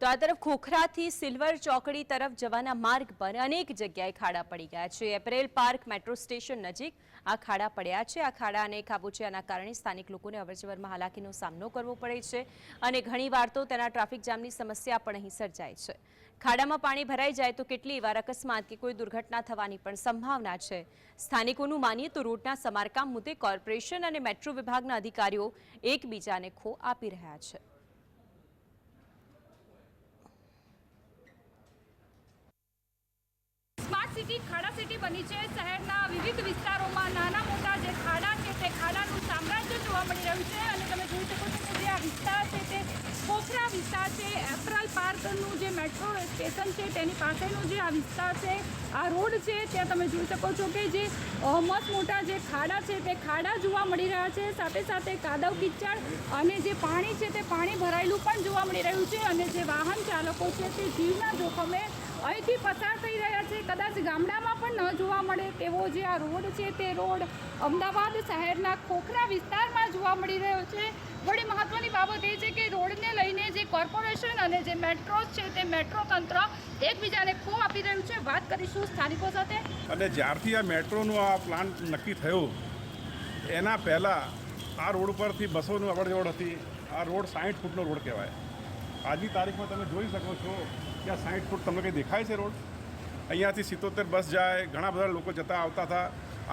તો આ તરફ ખોખરાથી સિલ્વર ચોકડી તરફ જવાના માર્ગ પર અનેક જગ્યાએ ખાડા પડી ગયા છે. એપ્રેલ પાર્ક મેટ્રો સ્ટેશન નજીક આ ખાડા પડ્યા છે. આ ખાડા અને આના કારણે સ્થાનિક લોકોને અવરજવરમાં હાલાકીનો સામનો કરવો પડે છે અને ઘણીવાર તો તેના ટ્રાફિક જામની સમસ્યા પણ અહીં સર્જાય છે. ખાડામાં પાણી ભરાઈ જાય તો કેટલી વાર અકસ્માત કે કોઈ દુર્ઘટના થવાની પણ સંભાવના છે. સ્થાનિકોનું માનીએ તો રોડના સમારકામ મુદ્દે કોર્પોરેશન અને મેટ્રો વિભાગના અધિકારીઓ એકબીજાને ખો આપી રહ્યા છે. સિટી, ખાડા સિટી બની છે. શહેરના વિવિધ વિસ્તારોમાં નાના મોટા જે ખાડા છે, તે ખાડાનું સામ્રાજ્ય જોવા મળી રહ્યું છે. અને તમે જોઈ શકો છો કે જે આ વિસ્તાર છે, તે ખોખરા વિસ્તાર છે. એપ્રલ પાર્કનું જે મેટ્રો સ્ટેશન છે, તેની પાસેનો જે આ વિસ્તાર છે, આ રોડ છે, ત્યાં તમે જોઈ શકો છો કે જે મસ્ત મોટા જે ખાડા છે, તે ખાડા જોવા મળી રહ્યા છે. સાથે સાથે કાદવ કિચડ અને જે પાણી છે, તે પાણી ભરાયેલું પણ જોવા મળી રહ્યું છે. અને જે વાહન ચાલકો છે, તે જીવના જોખમે અહીંથી પસાર થઈ રહ્યા છે. કદાચ ગામડામાં પણ ન જોવા મળે તેવો જે આ રોડ છે તે રોડ અમદાવાદ શહેરના ખોખરા વિસ્તારમાં જોવા મળી રહ્યો છે. વળી મહત્વની બાબત એ છે કે રોડને લઈને જે કોર્પોરેશન અને જે મેટ્રો છે તે મેટ્રો તંત્ર એકબીજાને ખો આપી રહ્યું છે. વાત કરીશું સ્થાનિકો સાથે. અને જ્યારથી આ મેટ્રોનો આ પ્લાન નક્કી થયો, એના પહેલાં આ રોડ પરથી બસોનું અવડજવડ હતી. આ રોડ સાઠ ફૂટનો રોડ કહેવાય. આજની તારીખમાં તમે જોઈ શકો છો કે આ સાઠ ફૂટ તમને કંઈ દેખાય છે રોડ? અહીંયાથી સિત્તોતેર બસ જાય ઘણા બધા લોકો જતા આવતા હતા.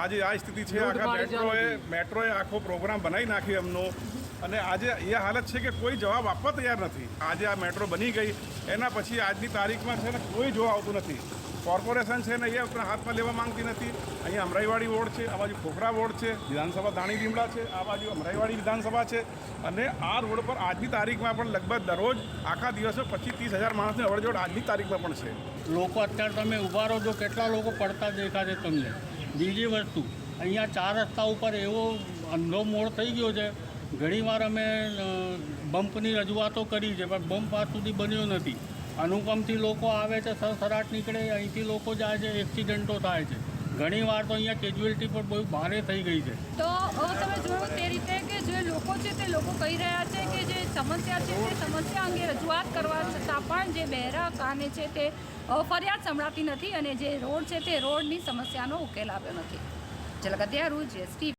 આજે આ સ્થિતિ છે આખા મેટ્રોએ મેટ્રોએ આખો પ્રોગ્રામ બનાવી નાખ્યો એમનો. અને આજે એ હાલત છે કે કોઈ જવાબ આપવા તૈયાર નથી. આજે આ મેટ્રો બની ગઈ. એના પછી આજની તારીખમાં છે ને કોઈ જોવા આવતું નથી. કોર્પોરેશન છે ને એ આપણા હાથમાં લેવા માંગતી નથી. અહીંયા અમરાઈવાડી વોર્ડ છે, આ બાજુ ખોખરા વોર્ડ છે, વિધાનસભા દાણી લીમડા છે, આ બાજુ અમરાઈવાડી વિધાનસભા છે. અને આ રોડ પર આજની તારીખમાં પણ લગભગ દરરોજ આખા દિવસે પચીસ ત્રીસ હજાર માણસની અવરજવર આજની તારીખમાં પણ છે. લોકો અત્યારે તમે ઊભા રહો છો કેટલા લોકો પડતા દેખાશે તમને. બીજી વસ્તુ, અહીંયા ચાર રસ્તા ઉપર એવો અંધો મોડ થઈ ગયો છે. ઘણીવાર અમે બમ્પની રજૂઆતો કરી છે, પણ બમ્પ આજ સુધી બન્યો નથી. અનુપમથી લોકો આવે છે, સરસરાટ નીકળે, અહીંથી લોકો જાય છે એક્સિડન્ટો થાય છે. ઘણીવાર તો અહીંયા કેજ્યુઅલિટી પણ બહુ ભારે થઈ ગઈ છે. તો તમે જોયું તે રીતે કે જે લોકો છે તે લોકો કહી રહ્યા છે કે જે સમસ્યા છે તે સમસ્યા અંગે રજૂઆત કરવા છતાં પણ જે બહેરા કાને છે તે ફરિયાદ સંભળાતી નથી અને જે રોડ છે તે રોડની સમસ્યાનો ઉકેલ આવ્યો નથી. ઝલક રૂ જીએસટી